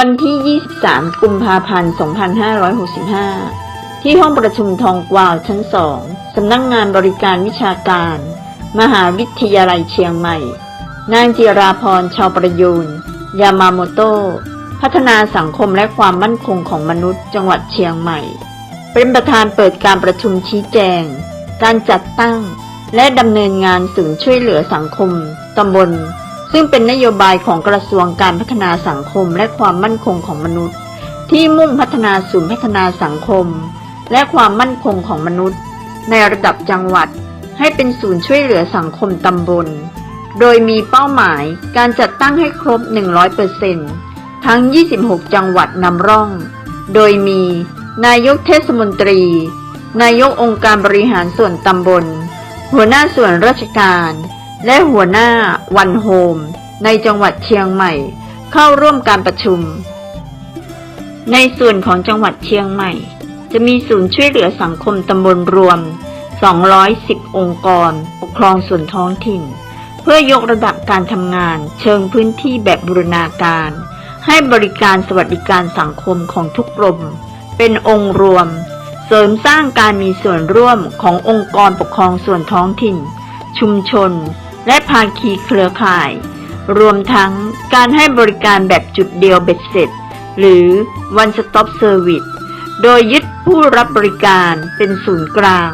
วันที่ 23 กุมภาพันธ์ 2565 ที่ห้องประชุมทองกวาวชั้น2สำนักงงานบริการวิชาการ มหาวิทยาลัยเชียงใหม่ นางจิราพรชาวประยูน ยามาโมโตพัฒนาสังคมและความมั่นคงของมนุษย์จังหวัดเชียงใหม่ เป็นประธานเปิดการประชุมชี้แจง การจัดตั้ง และดำเนินงานศูนย์ช่วยเหลือสังคมตำบล ซึ่งเป็นนโยบายของกระทรวงการพัฒนาสังคมและความมั่นคงของมนุษย์ ที่มุ่งพัฒนาศูนย์พัฒนาสังคม และความมั่นคงของมนุษย์ ในระดับจังหวัด ให้เป็นศูนย์ช่วยเหลือสังคมตำบล โดยมีเป้าหมายการจัดตั้งให้ครบ 100%ทั้ง 26 จังหวัดนำร่อง โดยมี นายกเทศมนตรี นายกองค์การบริหารส่วนตำบล หัวหน้าส่วนราชการ และหัวหน้าวันโฮม ในจังหวัดเชียงใหม่ เข้าร่วมการประชุม ในส่วนของจังหวัดเชียงใหม่ จะมีศูนย์ช่วยเหลือสังคมตำบลรวม 210 องค์กร ปกครองส่วนท้องถิ่น เพื่อยกระดับการทำงาน เชิงพื้นที่แบบบูรณาการ ให้บริการสวัสดิการสังคมของทุกกรม เป็นองค์รวม เสริมสร้างการมีส่วนร่วมขององค์กรปกครองส่วนท้องถิ่นชุมชน และภาคีเครือข่าย รวมทั้งการให้บริการแบบจุดเดียวเบ็ดเสร็จ หรือ one stop service โดยยึดผู้รับบริการเป็นศูนย์กลาง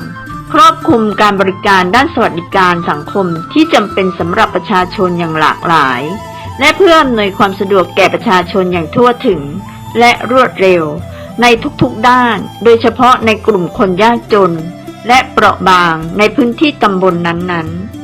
ครอบคลุมการบริการด้านสวัสดิการสังคมที่จำเป็นสำหรับประชาชนอย่างหลากหลาย และเพื่ออำนวยความสะดวกแก่ประชาชนอย่างทั่วถึง และรวดเร็ว ในทุกๆด้าน โดยเฉพาะในกลุ่มคนยากจน และเปราะบางในพื้นที่ตำบลนนั้นๆ